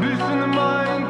Більше немає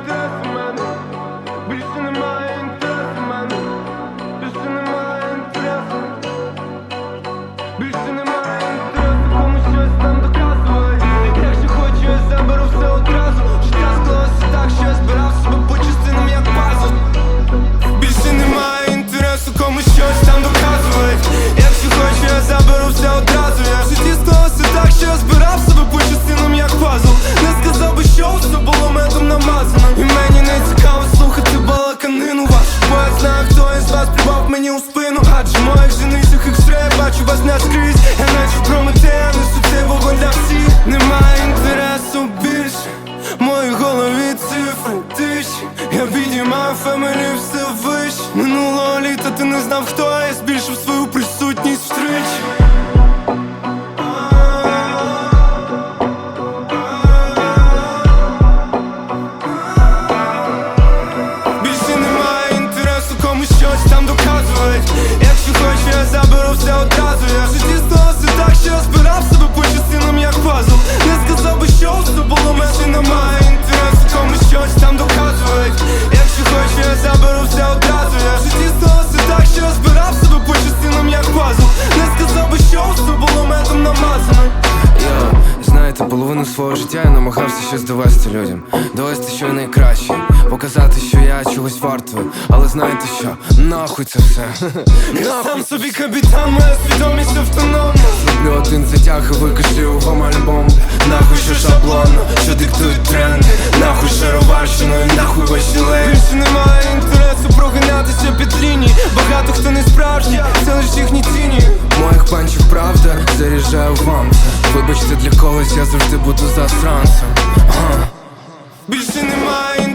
моїх женицях екстрей бачу вас не скрізь. Я наче прометея, несу цей вогонь для всіх. Немає інтересу більше. В моїй голові цифри тисячі Я підіймаю фемелі все вище Минулого літа ти не знав, хто я збільшив свою присутність втричі там доказувати половину свого життя я намагався щось довести людям, довести, що я найкращий, показати, що я чогось вартую. Але знаєте що? Нахуй це все. Я сам собі капітан, моя свідомість автономна Зроблю один затяг і викошлю вам альбом. Нахуй що шаблонно, що диктують тренди, нахуй шароварщину і нахуй лейбли. Більше немає інтересу прогинатися під лінії Багато хто не справжній, це лиш їхні тіні Панчів правда заряджаю вам це. Вибачте, для когось я завжди буду засранцем. Більше немає